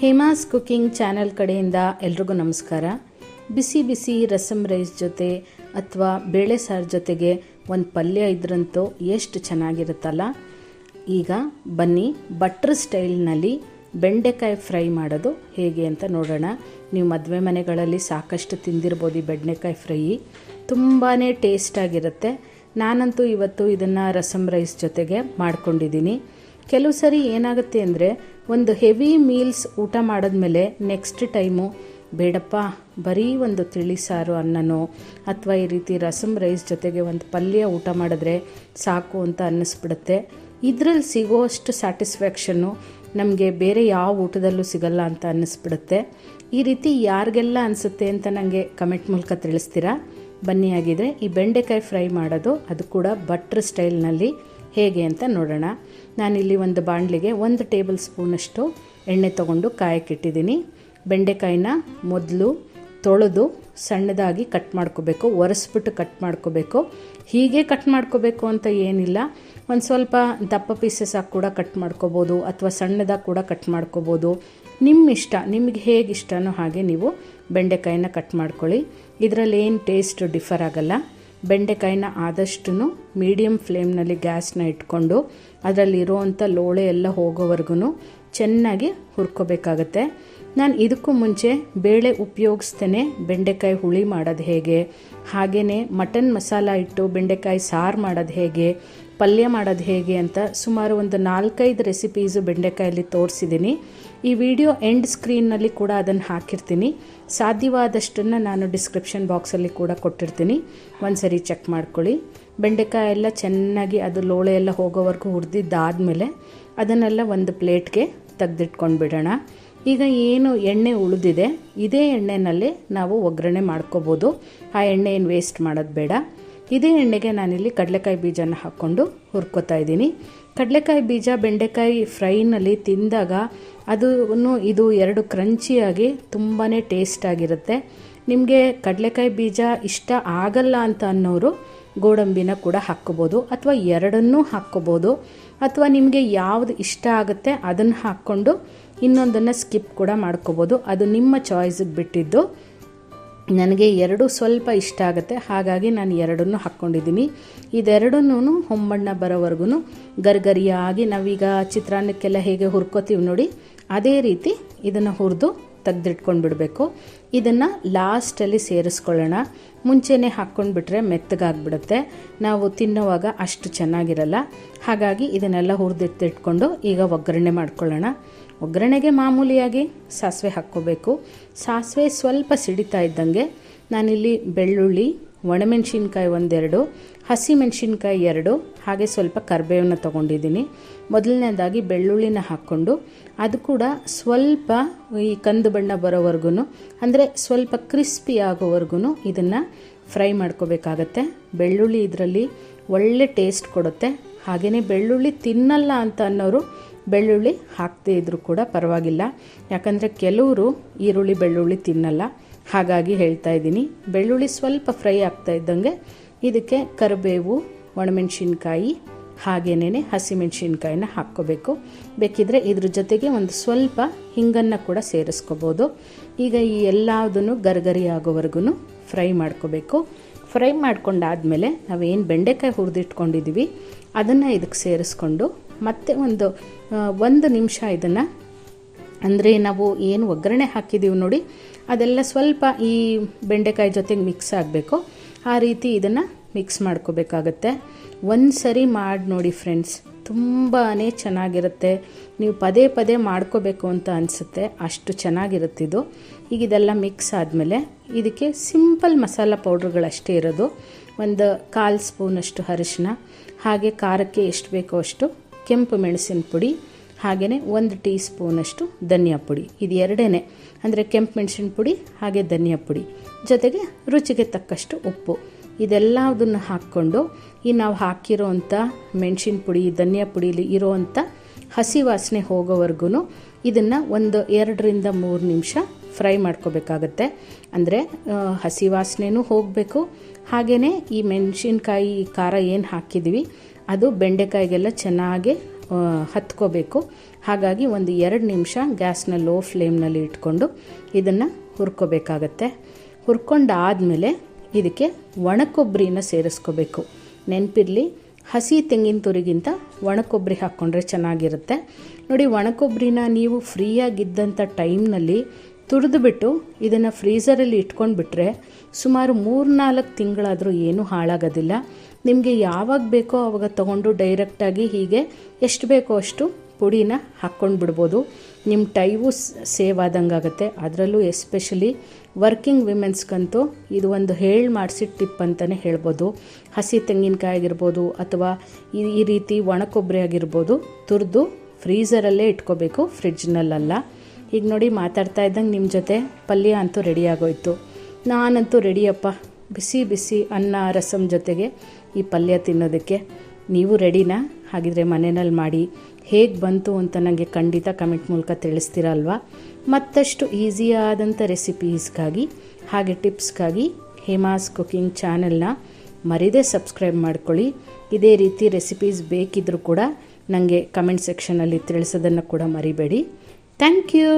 Hema's cooking channel ಕಡೆಯಿಂದ ಎಲ್ರಿಗೂ ನಮಸ್ಕಾರ. ಬಿಸಿ ಬಿಸಿ ರಸಮ್ ರೈಸ್ ಜೊತೆ ಅಥವಾ ಬೇಳೆ ಸಾರು ಜೊತೆಗೆ ಒಂದು ಪಲ್ಯ ಇದ್ರಂತೂ ಎಷ್ಟು ಚೆನ್ನಾಗಿರುತ್ತಲ್ಲ? ಈಗ ಬನ್ನಿ, ಬಟ್ರ್ ಸ್ಟೈಲ್ನಲ್ಲಿ ಬೆಂಡೆಕಾಯಿ ಫ್ರೈ ಮಾಡೋದು ಹೇಗೆ ಅಂತ ನೋಡೋಣ. ನೀವು ಮದುವೆ ಮನೆಗಳಲ್ಲಿ ಸಾಕಷ್ಟು ತಿಂದಿರ್ಬೋದು ಈ ಬೆಂಡೆಕಾಯಿ ಫ್ರೈ. ತುಂಬಾ ಟೇಸ್ಟಾಗಿರುತ್ತೆ ನಾನಂತೂ ಇವತ್ತು ಇದನ್ನು ರಸಮ್ ರೈಸ್ ಜೊತೆಗೆ ಮಾಡ್ಕೊಂಡಿದ್ದೀನಿ. ಕೆಲವು ಸರಿ ಏನಾಗುತ್ತೆ ಅಂದರೆ ಒಂದು ಹೆವಿ ಮೀಲ್ಸ್ ಊಟ ಮಾಡಿದ್ಮೇಲೆ ನೆಕ್ಸ್ಟ್ ಟೈಮು ಬೇಡಪ್ಪ, ಬರೀ ಒಂದು ತಿಳಿ ಸಾರು ಅನ್ನನೋ, ಅಥವಾ ಈ ರೀತಿ ರಸಮ್ ರೈಸ್ ಜೊತೆಗೆ ಒಂದು ಪಲ್ಯ ಊಟ ಮಾಡಿದ್ರೆ ಸಾಕು ಅಂತ ಅನ್ನಿಸ್ಬಿಡುತ್ತೆ. ಇದರಲ್ಲಿ ಸಿಗೋಷ್ಟು ಸ್ಯಾಟಿಸ್ಫ್ಯಾಕ್ಷನ್ನು ನಮಗೆ ಬೇರೆ ಯಾವ ಊಟದಲ್ಲೂ ಸಿಗಲ್ಲ ಅಂತ ಅನ್ನಿಸ್ಬಿಡುತ್ತೆ. ಈ ರೀತಿ ಯಾರಿಗೆಲ್ಲ ಅನಿಸುತ್ತೆ ಅಂತ ನನಗೆ ಕಮೆಂಟ್ ಮೂಲಕ ತಿಳಿಸ್ತೀರಾ? ಬನ್ನಿ ಆಗಿದ್ರೆ ಈ ಬೆಂಡೆಕಾಯಿ ಫ್ರೈ ಮಾಡೋದು, ಅದು ಕೂಡ ಬಟ್ರ್ ಸ್ಟೈಲ್ನಲ್ಲಿ ಹೇಗೆ ಅಂತ ನೋಡೋಣ. ನಾನಿಲ್ಲಿ ಒಂದು ಬಾಣಲಿಗೆ ಒಂದು ಟೇಬಲ್ ಸ್ಪೂನಷ್ಟು ಎಣ್ಣೆ ತಗೊಂಡು ಕಾಯಕ್ಕಿಟ್ಟಿದ್ದೀನಿ ಬೆಂಡೆಕಾಯಿನ ಮೊದಲು ತೊಳೆದು ಸಣ್ಣದಾಗಿ ಕಟ್ ಮಾಡ್ಕೋಬೇಕು, ಒರೆಸ್ಬಿಟ್ಟು ಕಟ್ ಮಾಡ್ಕೋಬೇಕು. ಹೀಗೆ ಕಟ್ ಮಾಡ್ಕೋಬೇಕು ಅಂತ ಏನಿಲ್ಲ. ಒಂದು ಸ್ವಲ್ಪ ದಪ್ಪ ಪೀಸಸ್ ಆಗಿ ಕೂಡ ಕಟ್ ಮಾಡ್ಕೋಬೋದು ಅಥವಾ ಸಣ್ಣದಾಗಿ ಕೂಡ ಕಟ್ ಮಾಡ್ಕೋಬೋದು. ನಿಮ್ಮ ಇಷ್ಟ, ನಿಮಗೆ ಹೇಗೆ ಇಷ್ಟನೋ ಹಾಗೆ ನೀವು ಬೆಂಡೆಕಾಯಿನ ಕಟ್ ಮಾಡ್ಕೊಳ್ಳಿ. ಇದರಲ್ಲಿ ಏನು ಟೇಸ್ಟ್ ಡಿಫರ್ ಆಗಲ್ಲ. ಬೆಂಡೆಕಾಯಿನ ಆದಷ್ಟು ಮೀಡಿಯಮ್ ಫ್ಲೇಮ್ನಲ್ಲಿ ಗ್ಯಾಸ್ನ ಇಟ್ಕೊಂಡು ಅದರಲ್ಲಿರುವಂಥ ಲೋಳೆ ಎಲ್ಲ ಹೋಗೋವರೆಗೂ ಚೆನ್ನಾಗಿ ಹುರ್ಕೋಬೇಕಾಗತ್ತೆ. ನಾನು ಇದಕ್ಕೂ ಮುಂಚೆ ಬೇಳೆ ಉಪಯೋಗಿಸ್ತೇನೆ ಬೆಂಡೆಕಾಯಿ ಹುಳಿ ಮಾಡೋದು ಹೇಗೆ ಹಾಗೆಯೇ ಮಟನ್ ಮಸಾಲ ಇಟ್ಟು ಬೆಂಡೆಕಾಯಿ ಸಾರು ಮಾಡೋದು ಹೇಗೆ, ಪಲ್ಯ ಮಾಡೋದು ಹೇಗೆ ಅಂತ ಸುಮಾರು ಒಂದು ನಾಲ್ಕೈದು ರೆಸಿಪೀಸು ಬೆಂಡೆಕಾಯಲ್ಲಿ ತೋರಿಸಿದ್ದೀನಿ ಈ ವಿಡಿಯೋ ಎಂಡ್ ಸ್ಕ್ರೀನ್ನಲ್ಲಿ ಕೂಡ ಅದನ್ನು ಹಾಕಿರ್ತೀನಿ. ಸಾಧ್ಯವಾದಷ್ಟನ್ನು ನಾನು ಡಿಸ್ಕ್ರಿಪ್ಷನ್ ಬಾಕ್ಸಲ್ಲಿ ಕೂಡ ಕೊಟ್ಟಿರ್ತೀನಿ. ಒಂದು ಸರಿ ಚೆಕ್ ಮಾಡ್ಕೊಳ್ಳಿ. ಬೆಂಡೆಕಾಯಿ ಎಲ್ಲ ಚೆನ್ನಾಗಿ ಅದು ಲೋಳೆ ಎಲ್ಲ ಹೋಗೋವರೆಗೂ ಹುರಿದಿದ್ದಾದಮೇಲೆ ಅದನ್ನೆಲ್ಲ ಒಂದು ಪ್ಲೇಟ್ಗೆ ತೆಗೆದಿಟ್ಕೊಂಡು ಬಿಡೋಣ ಈಗ ಏನು ಎಣ್ಣೆ ಉಳಿದಿದೆ, ಇದೇ ಎಣ್ಣೆನಲ್ಲಿ ನಾವು ಒಗ್ಗರಣೆ ಮಾಡ್ಕೋಬೋದು. ಆ ಎಣ್ಣೆ ಏನು ವೇಸ್ಟ್ ಮಾಡೋದು ಬೇಡ. ಇದೇ ಎಣ್ಣೆಗೆ ನಾನಿಲ್ಲಿ ಕಡಲೆಕಾಯಿ ಬೀಜನ ಹಾಕ್ಕೊಂಡು ಹುರ್ಕೋತಾ ಇದ್ದೀನಿ. ಕಡಲೆಕಾಯಿ ಬೀಜ, ಬೆಂಡೆಕಾಯಿ ಫ್ರೈನಲ್ಲಿ ತಿಂದಾಗ ಅದೂ ಇದು ಎರಡು ಕ್ರಂಚಿಯಾಗಿ ತುಂಬಾ ಟೇಸ್ಟಾಗಿರುತ್ತೆ ನಿಮಗೆ ಕಡಲೆಕಾಯಿ ಬೀಜ ಇಷ್ಟ ಆಗಲ್ಲ ಅಂತ ಅನ್ನೋರು ಗೋಡಂಬಿನ ಕೂಡ ಹಾಕ್ಕೋಬೋದು ಅಥವಾ ಎರಡನ್ನೂ ಹಾಕ್ಕೋಬೋದು. ಅಥವಾ ನಿಮಗೆ ಯಾವುದು ಇಷ್ಟ ಆಗುತ್ತೆ ಅದನ್ನು ಹಾಕ್ಕೊಂಡು ಇನ್ನೊಂದನ್ನು ಸ್ಕಿಪ್ ಕೂಡ ಮಾಡ್ಕೋಬೋದು. ಅದು ನಿಮ್ಮ ಚಾಯ್ಸಿಗೆ ಬಿಟ್ಟಿದ್ದು. ನನಗೆ ಎರಡು ಸ್ವಲ್ಪ ಇಷ್ಟ ಆಗುತ್ತೆ. ಹಾಗಾಗಿ ನಾನು ಎರಡನ್ನು ಹಾಕ್ಕೊಂಡಿದ್ದೀನಿ. ಇದೆರಡನ್ನೂ ಹೊಂಬಣ್ಣ ಬರೋವರೆಗೂ ಗರ್ಗರಿಯಾಗಿ ನಾವೀಗ ಚಿತ್ರಾನ್ನಕ್ಕೆಲ್ಲ ಹೇಗೆ ಹುರ್ಕೋತೀವಿ ನೋಡಿ, ಅದೇ ರೀತಿ ಇದನ್ನು ಹುರಿದು ತೆಗೆದಿಟ್ಕೊಂಡು ಬಿಡಬೇಕು ಇದನ್ನು ಲಾಸ್ಟಲ್ಲಿ ಸೇರಿಸ್ಕೊಳ್ಳೋಣ. ಮುಂಚೆನೇ ಹಾಕ್ಕೊಂಡ್ಬಿಟ್ರೆ ಮೆತ್ತಗಾಗ್ಬಿಡುತ್ತೆ. ನಾವು ತಿನ್ನೋವಾಗ ಅಷ್ಟು ಚೆನ್ನಾಗಿರಲ್ಲ. ಹಾಗಾಗಿ ಇದನ್ನೆಲ್ಲ ಹುರಿದಿಟ್ಟಿಟ್ಕೊಂಡು ಈಗ ಒಗ್ಗರಣೆ ಮಾಡ್ಕೊಳ್ಳೋಣ. ಒಗ್ಗರಣೆಗೆ ಮಾಮೂಲಿಯಾಗಿ ಸಾಸಿವೆ ಹಾಕ್ಕೋಬೇಕು. ಸಾಸಿವೆ ಸ್ವಲ್ಪ ಸಿಡಿತಾ ಇದ್ದಂಗೆ ನಾನಿಲ್ಲಿ ಬೆಳ್ಳುಳ್ಳಿ ಒಣಮೆಣಸಿನ್ಕಾಯಿ ಒಂದೆರಡು, ಹಸಿಮೆಣಸಿನ್ಕಾಯಿ ಎರಡು, ಹಾಗೆ ಸ್ವಲ್ಪ ಕರಿಬೇವನ್ನ ತೊಗೊಂಡಿದ್ದೀನಿ. ಮೊದಲನೇದಾಗಿ ಬೆಳ್ಳುಳ್ಳಿನ ಹಾಕ್ಕೊಂಡು ಅದು ಕೂಡ ಸ್ವಲ್ಪ ಈ ಕಂದು ಬಣ್ಣ ಬರೋವರೆಗೂ ಅಂದರೆ ಸ್ವಲ್ಪ ಕ್ರಿಸ್ಪಿ ಆಗೋವರೆಗೂ ಇದನ್ನು ಫ್ರೈ ಮಾಡ್ಕೋಬೇಕಾಗತ್ತೆ. ಬೆಳ್ಳುಳ್ಳಿ ಇದರಲ್ಲಿ ಒಳ್ಳೆ ಟೇಸ್ಟ್ ಕೊಡುತ್ತೆ. ಹಾಗೆಯೇ ಬೆಳ್ಳುಳ್ಳಿ ತಿನ್ನಲ್ಲ ಅಂತ ಅನ್ನೋರು ಬೆಳ್ಳುಳ್ಳಿ ಹಾಕದೇ ಇದ್ದರೂ ಕೂಡ ಪರವಾಗಿಲ್ಲ. ಯಾಕಂದರೆ ಕೆಲವರು ಈರುಳ್ಳಿ ಬೆಳ್ಳುಳ್ಳಿ ತಿನ್ನಲ್ಲ. ಹಾಗಾಗಿ ಹೇಳ್ತಾ ಇದ್ದೀನಿ. ಬೆಳ್ಳುಳ್ಳಿ ಸ್ವಲ್ಪ ಫ್ರೈ ಆಗ್ತಾ ಇದ್ದಂಗೆ ಇದಕ್ಕೆ ಕರಿಬೇವು, ಒಣಮೆಣಸಿನ್ಕಾಯಿ ಹಾಗೇನೇ ಹಸಿಮೆಣಸಿನ್ಕಾಯಿನ ಹಾಕ್ಕೋಬೇಕು. ಬೇಕಿದ್ರೆ ಇದ್ರ ಜೊತೆಗೆ ಒಂದು ಸ್ವಲ್ಪ ಹಿಂಗನ್ನು ಕೂಡ ಸೇರಿಸ್ಕೋಬೋದು. ಈಗ ಈ ಎಲ್ಲದನ್ನು ಗರ್ಗರಿ ಆಗೋವರೆಗೂ ಫ್ರೈ ಮಾಡ್ಕೋಬೇಕು. ಫ್ರೈ ಮಾಡ್ಕೊಂಡಾದಮೇಲೆ ನಾವೇನು ಬೆಂಡೆಕಾಯಿ ಹುರಿದಿಟ್ಕೊಂಡಿದ್ದೀವಿ ಅದನ್ನು ಇದಕ್ಕೆ ಸೇರಿಸ್ಕೊಂಡು ಮತ್ತೆ ಒಂದು ಒಂದು ನಿಮಿಷ ಇದನ್ನು ಅಂದರೆ ನಾವು ಏನು ಒಗ್ಗರಣೆ ಹಾಕಿದ್ದೀವಿ ನೋಡಿ, ಅದೆಲ್ಲ ಸ್ವಲ್ಪ ಈ ಬೆಂಡೆಕಾಯಿ ಜೊತೆಗೆ ಮಿಕ್ಸ್ ಆಗಬೇಕು. ಆ ರೀತಿ ಇದನ್ನು ಮಿಕ್ಸ್ ಮಾಡ್ಕೋಬೇಕಾಗತ್ತೆ. ಒಂದು ಸರಿ ಮಾಡಿ ನೋಡಿ ಫ್ರೆಂಡ್ಸ್ ತುಂಬಾ ಚೆನ್ನಾಗಿರುತ್ತೆ. ನೀವು ಪದೇ ಪದೇ ಮಾಡ್ಕೋಬೇಕು ಅಂತ ಅನಿಸುತ್ತೆ, ಅಷ್ಟು ಚೆನ್ನಾಗಿರುತ್ತಿದ್ದು ಈಗ ಇದೆಲ್ಲ ಮಿಕ್ಸ್ ಆದಮೇಲೆ ಇದಕ್ಕೆ ಸಿಂಪಲ್ ಮಸಾಲ ಪೌಡ್ರ್ಗಳಷ್ಟೇ ಇರೋದು. ಒಂದು ಕಾಲು ಸ್ಪೂನಷ್ಟು ಅರಿಶಿನ ಹಾಗೆ ಖಾರಕ್ಕೆ ಎಷ್ಟು ಬೇಕೋ ಅಷ್ಟು ಕೆಂಪು ಮೆಣಸಿನ ಪುಡಿ ಹಾಗೆಯೇ ಒಂದು ಟೀ ಸ್ಪೂನಷ್ಟು ಧನಿಯಾ ಪುಡಿ. ಇದು ಎರಡೇ ಅಂದರೆ ಕೆಂಪು ಮೆಣಸಿನ ಪುಡಿ, ಹಾಗೆ ಧನಿಯಾ ಪುಡಿ. ಜೊತೆಗೆ ರುಚಿಗೆ ತಕ್ಕಷ್ಟು ಉಪ್ಪು. ಇದೆಲ್ಲದನ್ನು ಹಾಕ್ಕೊಂಡು ಈ ನಾವು ಹಾಕಿರೋವಂಥ ಮೆಣಸಿನ ಪುಡಿ, ಧನಿಯಾ ಪುಡಿಲಿ ಇರೋವಂಥ ಹಸಿ ವಾಸನೆ ಹೋಗೋವರೆಗೂ ಇದನ್ನು ಒಂದು ಎರಡರಿಂದ ಮೂರು ನಿಮಿಷ ಫ್ರೈ ಮಾಡ್ಕೋಬೇಕಾಗತ್ತೆ. ಅಂದರೆ ಹಸಿ ವಾಸನೆನೂ ಹೋಗಬೇಕು. ಹಾಗೆಯೇ ಈ ಮೆಣಸಿನ್ಕಾಯಿ ಖಾರ ಏನು ಹಾಕಿದ್ವಿ, ಅದು ಬೆಂಡೆಕಾಯಿಗೆಲ್ಲ ಚೆನ್ನಾಗಿ ಹತ್ಕೋಬೇಕು. ಹಾಗಾಗಿ ಒಂದು ಎರಡು ನಿಮಿಷ ಗ್ಯಾಸ್ನ ಲೋ ಫ್ಲೇಮ್ನಲ್ಲಿ ಇಟ್ಕೊಂಡು ಇದನ್ನು ಹುರ್ಕೋಬೇಕಾಗತ್ತೆ. ಹುರ್ಕೊಂಡಾದಮೇಲೆ ಇದಕ್ಕೆ ಒಣಕೊಬ್ಬರಿನ ಸೇರಿಸ್ಕೋಬೇಕು. ನೆನಪಿರಲಿ, ಹಸಿ ತೆಂಗಿನ ತುರಿಗಿಂತ ಒಣಕೊಬ್ಬರಿ ಹಾಕ್ಕೊಂಡ್ರೆ ಚೆನ್ನಾಗಿರುತ್ತೆ. ನೋಡಿ, ಒಣಕೊಬ್ಬರಿನ ನೀವು ಫ್ರೀಯಾಗಿದ್ದಂಥ ಟೈಮ್ನಲ್ಲಿ ತುರಿದುಬಿಟ್ಟು ಇದನ್ನು ಫ್ರೀಝರಲ್ಲಿ ಇಟ್ಕೊಂಡು ಬಿಟ್ಟರೆ ಸುಮಾರು ಮೂರು ನಾಲ್ಕು ತಿಂಗಳಾದರೂ ಏನೂ ಹಾಳಾಗೋದಿಲ್ಲ. ನಿಮಗೆ ಯಾವಾಗ ಬೇಕೋ ಆವಾಗ ತಗೊಂಡು ಡೈರೆಕ್ಟಾಗಿ ಹೀಗೆ ಎಷ್ಟು ಬೇಕೋ ಅಷ್ಟು ಪುಡಿನ ಹಾಕ್ಕೊಂಡು ಬಿಡ್ಬೋದು ನಿಮ್ಮ ಟೈವು ಸೇವ್ ಆದಂಗೆ ಆಗುತ್ತೆ. ಅದರಲ್ಲೂ ಎಸ್ಪೆಷಲಿ ವರ್ಕಿಂಗ್ ವಿಮೆನ್ಸ್ಗಂತೂ ಇದು ಒಂದು ಹೇಳಿ ಮಾಡಿಸಿ ಟಿಪ್ ಅಂತಲೇ ಹೇಳ್ಬೋದು. ಹಸಿ ತೆಂಗಿನಕಾಯಿ ಆಗಿರ್ಬೋದು ಅಥವಾ ಈ ಈ ರೀತಿ ಒಣ ಕೊಬ್ಬರಿ ಆಗಿರ್ಬೋದು ತುರಿದು ಫ್ರೀಝರಲ್ಲೇ ಇಟ್ಕೋಬೇಕು ಫ್ರಿಡ್ಜ್ನಲ್ಲಲ್ಲ ಈಗ ನೋಡಿ ಮಾತಾಡ್ತಾ ಇದ್ದಂಗೆ ನಿಮ್ಮ ಜೊತೆ ಪಲ್ಯ ಅಂತೂ ರೆಡಿ ಆಗೋಯ್ತು. ನಾನಂತೂ ರೆಡಿಯಪ್ಪ ಬಿಸಿ ಬಿಸಿ ಅನ್ನ ರಸಮ್ ಜೊತೆಗೆ ಈ ಪಲ್ಯ ತಿನ್ನೋದಕ್ಕೆ ನೀವು ರೆಡಿನಾ? ಹಾಗಿದ್ರೆ ಮನೆಯಲ್ಲಿ ಮಾಡಿ ಹೇಗೆ ಬಂತು ಅಂತ ನನಗೆ ಖಂಡಿತ ಕಮೆಂಟ್ ಮೂಲಕ ತಿಳಿಸ್ತೀರ ಅಲ್ವಾ ಮತ್ತಷ್ಟು ಈಸಿಯಾದಂಥ ರೆಸಿಪೀಸ್ಗಾಗಿ ಹಾಗೆ ಟಿಪ್ಸ್ಗಾಗಿ ಹೇಮಾಸ್ ಕುಕಿಂಗ್ ಚಾನೆಲ್ನ ಮರಿದೇ ಸಬ್ಸ್ಕ್ರೈಬ್ ಮಾಡ್ಕೊಳ್ಳಿ. ಇದೇ ರೀತಿ ರೆಸಿಪೀಸ್ ಬೇಕಿದ್ದರೂ ಕೂಡ ನನಗೆ ಕಮೆಂಟ್ ಸೆಕ್ಷನಲ್ಲಿ ತಿಳಿಸೋದನ್ನು ಕೂಡ ಮರಿಬೇಡಿ. Thank you!